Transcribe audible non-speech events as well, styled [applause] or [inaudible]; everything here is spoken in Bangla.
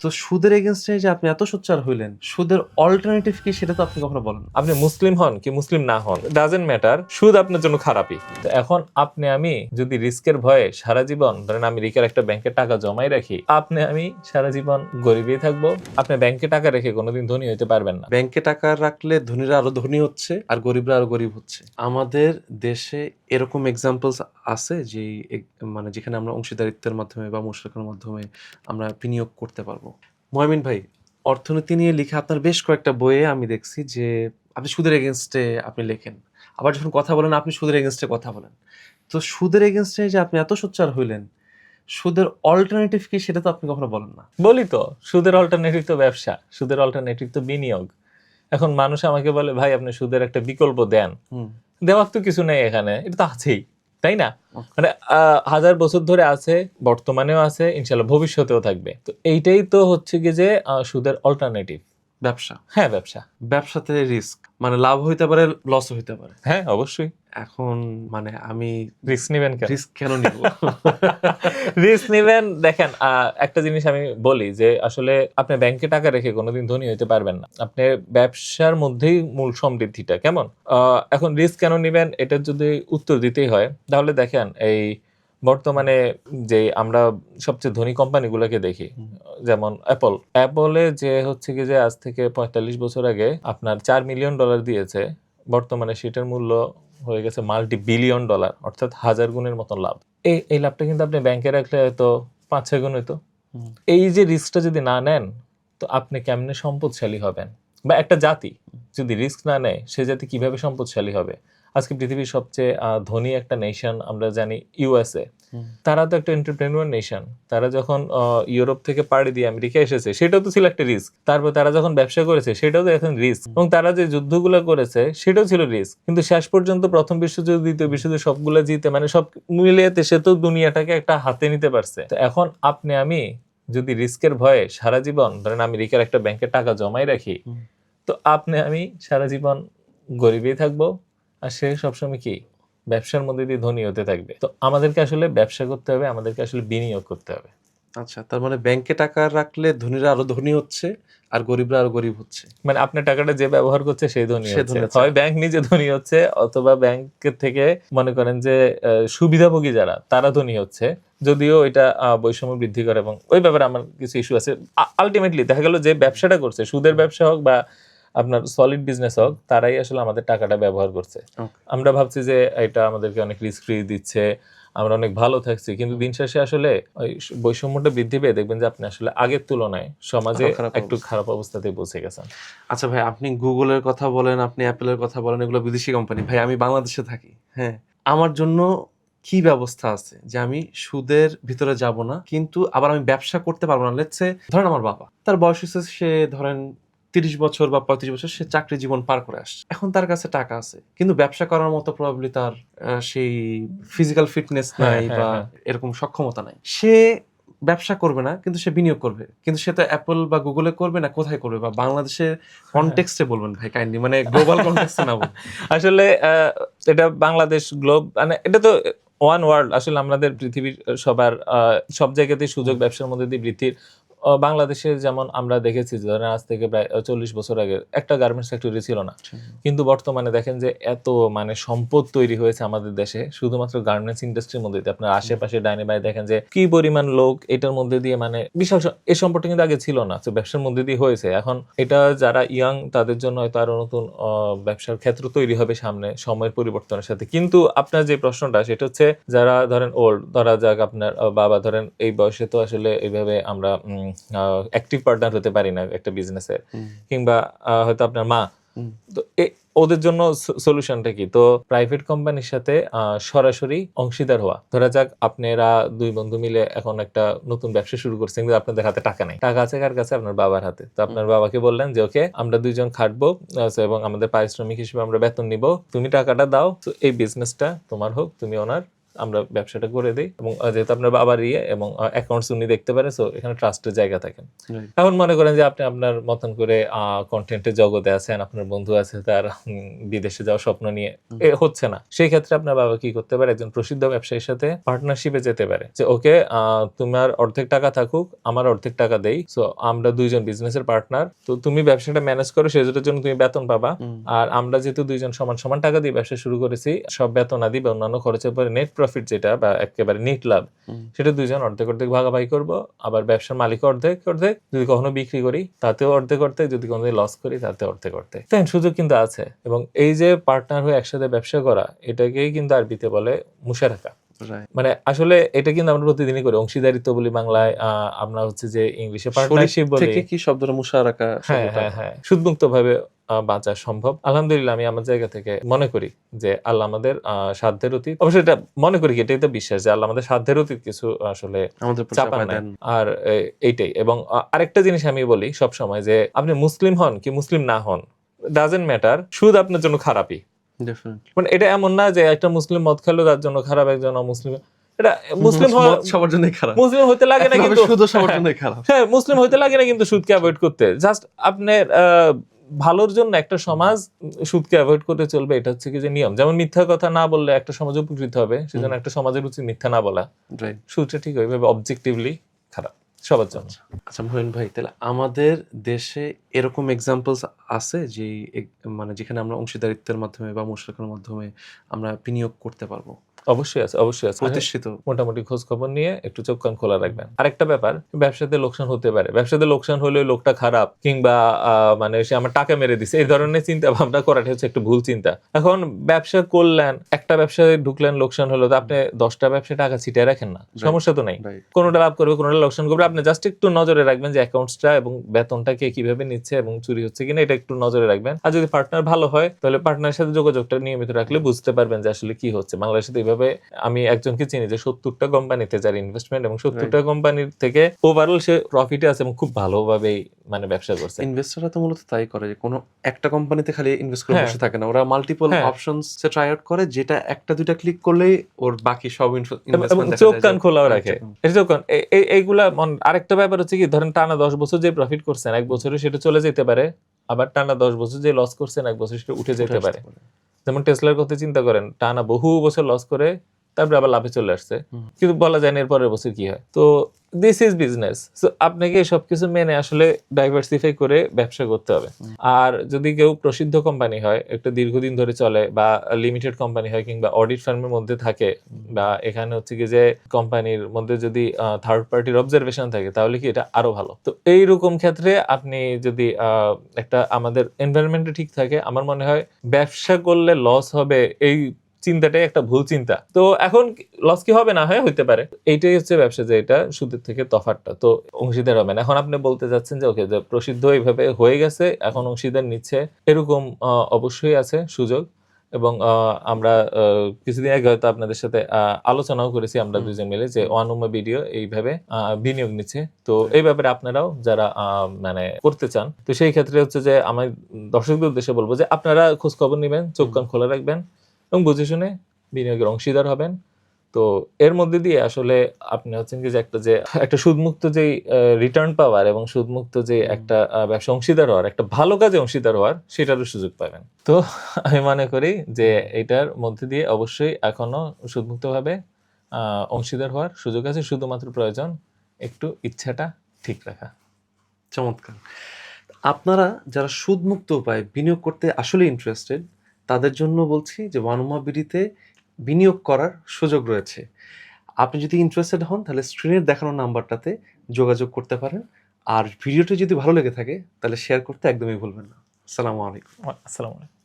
তো সুদের এগেনস্টে যে আপনি এত সোচ্চার হইলেন সুদের অল্টারনেটিভ কি সেটা তো আপনি কখনো বলেন? আপনি মুসলিম হন কি মুসলিম না হন ডাজেন্ট ম্যাটার সুদ আপনার জন্য খারাপই। তো এখন আপনি আমি যদি রিস্কের ভয়ে সারা জীবন ধরেন আমেরিকার একটা ব্যাংকে টাকা জমাই রাখি আপনি আমি সারা জীবন গরিবই থাকব আপনি ব্যাংকে টাকা রেখে কোনোদিন ধনী হতে পারবেন না। ব্যাংকে টাকা রাখলে ধনীরা আরও ধনী হচ্ছে আর গরিবরা আরও গরিব হচ্ছে। আমাদের দেশে এরকম এক্সাম্পলস আছে যে মানে যেখানে আমরা অংশীদারিত্বের মাধ্যমে বা মুশরাকের মাধ্যমে আমরা বিনিয়োগ করতে পারব। ময়মিন ভাই অর্থনীতি নিয়ে লিখে আপনার বেশ কয়েকটা বইয়ে আমি দেখছি যে আপনি সুদের এগেনস্টে আপনি লেখেন। আবার যখন কথা বলেন আপনি সুদের এগেনস্টে কথা বলেন। তো সুদের এগেনস্টে যে আপনি এত সোচ্চার হইলেন সুদের অল্টারনেটিভ কি সেটা তো আপনি কখনো বলেন না। বলি তো সুদের অল্টারনেটিভ তো ব্যবসা সুদের অল্টারনেটিভ তো বিনিয়োগ। এখন মানুষ আমাকে বলে ভাই আপনি সুদের একটা বিকল্প দেন। দেওয়ার তো কিছু নেই এখানে এটা তো আছেই। তাই না? মানে হাজার বছর ধরে আছে, বর্তমানেও আছে, ইনশাল্লাহ ভবিষ্যতেও থাকবে। তো এইটাই তো হচ্ছে কি যে সুদের অল্টারনেটিভ ব্যবসা। হ্যাঁ ব্যবসা। ব্যবসাতে রিস্ক মানে লাভ হইতে পারে লস হইতে পারে। হ্যাঁ অবশ্যই। এখন মানে আমি রিস্ক নিবেন কেন? রিস্ক কেন নিব? [laughs] রিস্ক নিবেন দেখেন আহ, একটা জিনিস আমি বলি যে আসলে আপনি ব্যাংকে টাকা রেখে কোনোদিন ধনী হতে পারবেন না। আপনি ব্যবসার মধ্যেই মূল সমৃদ্ধিটা কেমন? আহ, এখন রিস্ক কেন নিবেন এটার যদি উত্তর দিতেই হয় তাহলে দেখেন এই বর্তমানে যে আমরা সবচেয়ে ধনী কোম্পানিগুলোকে দেখি যেমন অ্যাপল অ্যাপলে যে হচ্ছে কি যে আজ থেকে পঁয়তাল্লিশ বছর আগে আপনার চার মিলিয়ন ডলার দিয়েছে বর্তমানে সেটার মূল্য হয়ে গেছে মাল্টি বিলিয়ন ডলার অর্থাৎ হাজার গুণের মতন লাভ। এই এই লাভটা কিন্তু আপনি ব্যাংকে রাখলে হয়তো পাঁচ ছয় গুণ হইতো। এই যে রিস্কটা যদি না নেন তো আপনি কেমনে সম্পদশালী হবেন? বা একটা জাতি যদি রিস্ক না নেয় সে জাতি কীভাবে সম্পদশালী হবে? আজকে পৃথিবীর সবচেয়ে ধনী একটা নেশন আমরা জানি ইউএসএ তারা তো একটা এন্টারপ্রেনুয়ার নেশন তারা যখন ইউরোপ থেকে পাড়ি দিয়ে আমেরিকা এসেছে সেটাও তো ছিল একটা রিস্ক তারপর তারা যখন ব্যবসা করেছে সেটাও তো এখন রিস্ক এবং তারা যে যুদ্ধগুলো করেছে সেটাও ছিল রিস্ক কিন্তু শেষ পর্যন্ত প্রথম বিশ্বযুদ্ধ দ্বিতীয় বিশ্বযুদ্ধ সবগুলো জিতে মানে সব মিলিয়েতে সে তো দুনিয়াটাকে একটা হাতে নিতে পারছে। তো এখন আপনি আমি যদি রিস্কের ভয়ে সারা জীবন ধরেন আমেরিকার একটা ব্যাংকে টাকা জমাই রাখি তো আপনি আমি সারা জীবন গরিবই থাকব আর সে সবসময় কি? ব্যবসার মধ্যে দিয়ে ধনী হতে থাকবে। তো আমাদেরকে আসলে ব্যবসা করতে হবে আমাদেরকে আসলে বিনিয়োগ করতে হবে। আচ্ছা তার মানে ব্যাংকে টাকা রাখলে ধনীরা আরও ধনী হচ্ছে আর গরিবরা আরও গরিব হচ্ছে। মানে আপনার টাকাটা যে ব্যবহার করছে সেই ধনী হচ্ছে। হয় ব্যাংক নিজে ধনী হচ্ছে অথবা ব্যাংকের থেকে মনে করেন যে সুবিধাভোগী যারা তারা ধনী হচ্ছে। যদিও এটা বৈষম্য বৃদ্ধি করে এবং ওই ব্যাপারে আমার কিছু ইস্যু আছে। আলটিমেটলি দেখা গেল যে ব্যবসাটা করছে সুদের ব্যবসা হোক বা আপনার সলিড বিজনেস হোক তারাই আসলে আমাদের টাকাটা ব্যবহার করছে। আমরা ভাবছি যে এটা আমাদেরকে অনেক রিস্ক ফ্রি দিচ্ছে আমরা অনেক ভালো থাকছি কিন্তু দিন শেষে আসলে ওই বৈষম্যটা বৃদ্ধি পেয়ে দেখবেন যে আপনি আসলে আগের তুলনায় সমাজে একটু খারাপ অবস্থাতে পৌঁছে গেছেন। আচ্ছা ভাই আপনি গুগলের কথা বলেন আপনি অ্যাপেলের কথা বলেন এগুলো বিদেশি কোম্পানি ভাই আমি বাংলাদেশে থাকি হ্যাঁ। আমার জন্য কি ব্যবস্থা আছে? যে আমি সুদের ভিতরে যাব না কিন্তু আবার আমি ব্যবসা করতে পারব না। লেটসে ধরেন আমার বাবা তার বয়স হচ্ছে সে ধরেন তিরিশ বছর বা পঁয়ত্রিশ বছর সে চাকরি জীবন পার করে আসছে। এখন তার কাছে টাকা আছে। কিন্তু ব্যবসা করার মতো প্রবাবলি তার সেই ফিজিক্যাল ফিটনেস হ্যাঁ, নাই হ্যাঁ, বা হ্যাঁ। এরকম সক্ষমতা নাই। সে ব্যবসা করবে না কিন্তু সে বিনিয়োগ করবে। কিন্তু সে তো অ্যাপল বা গুগলে করবে না কোথায় করবে? বা বাংলাদেশের কনটেক্সটে বলবেন ভাই কাইন্ডলি মানে গ্লোবাল কনটেক্সটে না [laughs] আসলে আহ, এটা বাংলাদেশ গ্লোব মানে এটা তো ওয়ান ওয়ার্ল্ড আসলে আমাদের পৃথিবীর সবার সব জায়গাতেই সুযোগ ব্যবসার মধ্যে দিয়ে বৃদ্ধির বাংলাদেশে যেমন আমরা দেখেছি যে ধরেন আজ থেকে প্রায় চল্লিশ বছর আগে একটা গার্মেন্টস ফ্যাক্টরি ছিল না। কিন্তু বর্তমানে দেখেন যে এত মানে সম্পদ তৈরি হয়েছে আমাদের দেশে শুধুমাত্র গার্মেন্টস ইন্ডাস্ট্রির মধ্যে দিয়ে। আপনার আশেপাশে ডাইনে বাই দেখেন যে কি পরিমাণ লোক এটার মধ্যে দিয়ে মানে বিশাল স- এই সম্পদটা কিন্তু আগে ছিল না তো ব্যবসার মধ্যে দিয়ে হয়েছে। এখন এটা যারা ইয়াং তাদের জন্য হয়তো আরও নতুন ব্যবসার ক্ষেত্র তৈরি হবে সামনে সময়ের পরিবর্তনের সাথে। কিন্তু আপনার যে প্রশ্নটা সেটা হচ্ছে যারা ধরেন ওল্ড ধরা যাক আপনার বাবা ধরেন এই বয়সে তো আসলে এইভাবে আমরা অ্যাক্টিভ পার্টনার হতে পারি না একটা বিজনেসে কিংবা হয়তো আপনার মা। তো ওদের জন্য সলিউশনটা কি? তো প্রাইভেট কোম্পানির সাথে সরাসরি অংশীদার হওয়া। ধরা যাক আপনারা দুই বন্ধু মিলে এখন একটা নতুন ব্যবসা শুরু করছেন কিন্তু আপনাদের হাতে টাকা নেই। টাকা আছে কার কাছে? আপনার বাবার হাতে। তো আপনার বাবাকে বললেন যে ওকে আমরা দুইজন খাটবো এবং আমাদের পারিশ্রমিক হিসেবে আমরা বেতন নিব। তুমি টাকাটা দাও। তো এই বিজনেসটা তোমার হোক তুমি ওনার। আমরা ব্যবসাটা করে দিই এবং যেহেতু আপনার বাবার ইয়ে এবং অ্যাকাউন্টস উনি দেখতে পারে সো এখানে ট্রাস্টের জায়গা থাকেন এখন মনে করেন যে আপনি আপনার মতন করে কন্টেন্টের জগতে আছেন আপনার বন্ধু আছে তার বিদেশে যাওয়ার স্বপ্ন নিয়ে এ হচ্ছে না। সেই ক্ষেত্রে আপনার বাবা কি করতে পারে? একজন প্রসিদ্ধ ব্যবসায়ীর সাথে পার্টনারশিপে যেতে পারে। যে ওকে তোমার অর্ধেক টাকা থাকুক আমার অর্ধেক টাকা দেই সো আমরা দুইজন বিজনেসের পার্টনার তো তুমি ব্যবসাটা ম্যানেজ করো সেটার জন্য তুমি বেতন পাবা। আর আমরা যেহেতু দুইজন সমান সমান টাকা দিয়ে ব্যবসা শুরু করেছি সব বেতন আদি বা অন্যান্য খরচের পরে নেট প্রফিট যেটা বা একেবারে নিট লাভ সেটা দুইজন অর্ধেক অর্ধেক ভাগাভাগি করব। আবার ব্যবসার মালিক অর্ধেক অর্ধেক যদি কখনো বিক্রি করি তাতেও অর্ধেক অর্ধেক যদি কোনো লস করি তাতে অর্ধেক অর্ধেক। তাই সুযোগ কিন্তু আছে। এবং এই যে পার্টনার হয়ে একসাথে ব্যবসা করা এটাকেই কিন্তু আরবিতে বলে মুশারাকা. মানে আসলে এটা কিন্তু আমরা প্রতিদিনই করি অংশীদারিত্ব বলি বাংলায় আমরা হচ্ছে যে ইংলিশে পার্টনারশিপ বলি। কি শব্দটা মুশারাকা হ্যাঁ হ্যাঁ হ্যাঁ। সুদমুক্ত ভাবে বাঁচা সম্ভব। আলহামদুলিল্লাহ আমি আমার জায়গা থেকে মনে করি যে আল্লাহ আমাদের সাধ্যের অতীত। অবশ্যই এটা মনে করি এটাই তো বিশ্বাস যে আল্লাহ আমাদের সাধ্যের অতীত কিছু আসলে আমাদের চাপা চাপায় নাই। আর এইটাই। এবং আরেকটা জিনিস আমি বলি সব সময় যে আপনি মুসলিম হন কি মুসলিম না হন ডাজেন্ট ম্যাটার সুদ আপনার জন্য খারাপই। মানে এটা এমন না যে একটা মুসলিম মদ খেলো তার জন্য খারাপ একজন অমুসলিম। এটা মুসলিম সবার জন্যই খারাপ। মুসলিম হতে লাগে না কিন্তু শুধু সবার জন্যই খারাপ। হ্যাঁ মুসলিম হইতে লাগে না কিন্তু সুদকে অ্যাভয়েড করতে। জাস্ট আপনার আহ, ভালোর জন্য একটা সমাজ সুদকে অ্যাভয়েড করতে চলবে এটা হচ্ছে কি যে নিয়ম। যেমন মিথ্যা কথা না বললে একটা সমাজ উপকৃত হবে সেজন্য একটা সমাজের উচিত মিথ্যা না বলা। রাইট সুদটা ঠিক ওইভাবে অবজেক্টিভলি খারাপ। সবার জন্য। আচ্ছা মহিন ভাই, তাহলে আমাদের দেশে এরকম এক্সাম্পলস আছে যে মানে যেখানে আমরা অংশীদারিত্বের মাধ্যমে বা মুশরাকের মাধ্যমে আমরা বিনিয়োগ করতে পারব? অবশ্যই আছে অবশ্যই আছে। প্রতিষ্ঠিত। মোটামুটি খোঁজ খবর নিয়ে একটু চোখ কান খোলা রাখবেন। আরেকটা ব্যাপার ব্যবসাতে লোকসান হতে পারে। ব্যবসাতে লোকসান হলে লোকটা খারাপ কিংবা মানে সে আমার টাকা মেরে দিছে। এই ধরনের চিন্তা ভাবনা করাটা হচ্ছে একটু ভুল চিন্তা। এখন ব্যবসা করলেন একটা ব্যবসায় ঢুকলেন লোকসান হলো তো আপনি দশটা ব্যবসায় টাকা ছিটিয়ে রাখেন না। সমস্যা তো নেই। কোনোটা লাভ করবে কোনোটা লোকসান করবে আপনি জাস্ট একটু নজরে রাখবেন যে অ্যাকাউন্টসটা এবং বেতনটা কে কীভাবে নিচ্ছে এবং চুরি হচ্ছে কিনা এটা একটু নজরে রাখবেন। আর যদি পার্টনার ভালো হয় তাহলে পার্টনারের সাথে যোগাযোগটা নিয়মিত রাখলে বুঝতে পারবেন যে আসলে কি হচ্ছে। বাংলাদেশে তো এইভাবে আমি একজনকে চিনি যে সত্তরটা কোম্পানিতে যার ইনভেস্টমেন্ট এবং সত্তরটা কোম্পানির থেকে ওভারঅল সে প্রফিটে আছে এবং খুব ভালোভাবেই মানে ব্যবসা করছে। ইনভেস্টররা তো মূলত তাই করে যে কোনো একটা কোম্পানিতে খালি ইনভেস্ট করে হ্যাঁ। বসে থাকে না। ওরা মাল্টিপল হ্যাঁ। অপশনস ট্রাই আউট করে যেটা একটা দুইটা ক্লিক করলেই ওর বাকি সব এবং ইনভেস্টমেন্ট চোখ কান খোলাও রাখে। এই চোখ কান এই- এই- এইগুলা মন- আরেকটা ব্যাপার হচ্ছে কি ধরেন টানা দশ বছর যে প্রফিট করছেন এক বছরে সেটা চলে যেতে পারে আবার টানা দশ বছর যে লস করছেন এক বছর সেটা উঠে যেতে পারে। যেমন টেসলার কথা চিন্তা করেন টানা বহু বছর লস করে তারপরে আবার লাভে চলে আসছে। কিন্তু বলা যায় না এর পরের বছর কি হয়। তো দিস ইজ বিজনেস তো আপনাকে সবকিছু মেনে আসলে ডাইভার্সিফাই করে ব্যবসা করতে হবে। আর যদি কেউ প্রসিদ্ধ কোম্পানি হয় একটা দীর্ঘদিন ধরে চলে বা লিমিটেড কোম্পানি হয় কিংবা অডিট ফার্মের মধ্যে থাকে বা এখানে হচ্ছে কি যে কোম্পানির মধ্যে যদি থার্ড পার্টির অবজারভেশন থাকে তাহলে কি এটা আরও ভালো? তো এইরকম ক্ষেত্রে আপনি যদি আহ, একটা আমাদের এনভায়রনমেন্টে ঠিক থাকে আমার মনে হয় ব্যবসা করলে লস হবে এই চিন্তাটাই একটা ভুল চিন্তা। তো এখন লস কি হবে না হয় হইতে পারে। এইটাই হচ্ছে ব্যবসা যে এটা সুদের থেকে তফাৎটা। তো অংশীদার হবে না। এখন আপনি বলতে যাচ্ছেন যে ওকে যে প্রসিদ্ধ এইভাবে হয়ে গেছে এখন অংশীদার নিচ্ছে এরকম অবশ্যই আছে সুযোগ। এবং আমরা কিছুদিন আগে হয়তো আপনাদের সাথে আলোচনাও করেছি আমরা দুজন মিলে যে ওয়ানুমা ভিডিও এইভাবে বিনিয়োগ নিচ্ছে। তো এই ব্যাপারে আপনারাও যারা মানে করতে চান তো সেই ক্ষেত্রে হচ্ছে যে আমি দর্শকদের উদ্দেশ্যে বলব যে আপনারা খোঁজ খবর নেবেন চোখ কান খোলা রাখবেন। এবং বুঝে শুনে বিনিয়োগের অংশীদার হবেন। তো এর মধ্যে দিয়ে আসলে আপনি হচ্ছেন কি যে একটা যে, একটা সুদমুক্ত যে রিটার্ন পাওয়ার এবং সুদমুক্ত যে একটা ব্যবসা অংশীদার হওয়ার, একটা ভালো কাজে অংশীদার হওয়ার সেটারও সুযোগ পাবেন। তো আমি মনে করি যে এটার মধ্যে দিয়ে অবশ্যই এখনও সুদমুক্তভাবে অংশীদার হওয়ার সুযোগ আছে। শুধুমাত্র প্রয়োজন একটু ইচ্ছাটা ঠিক রাখা। চমৎকার। আপনারা যারা সুদমুক্ত উপায় বিনিয়োগ করতে আসলে ইন্টারেস্টেড তাদের জন্য বলছি যে ওয়ানুমা বিডিতে বিনিয়োগ করার সুযোগ রয়েছে। আপনি যদি ইন্টারেস্টেড হন, তাহলে স্ক্রিনের দেখানো নাম্বারটাতে যোগাযোগ করতে পারেন। আর ভিডিওটি যদি ভালো লেগে থাকে, তাহলে শেয়ার করতে একদমই ভুলবেন না। আসসালামু আলাইকুম। আসসালামু আলাইকুম।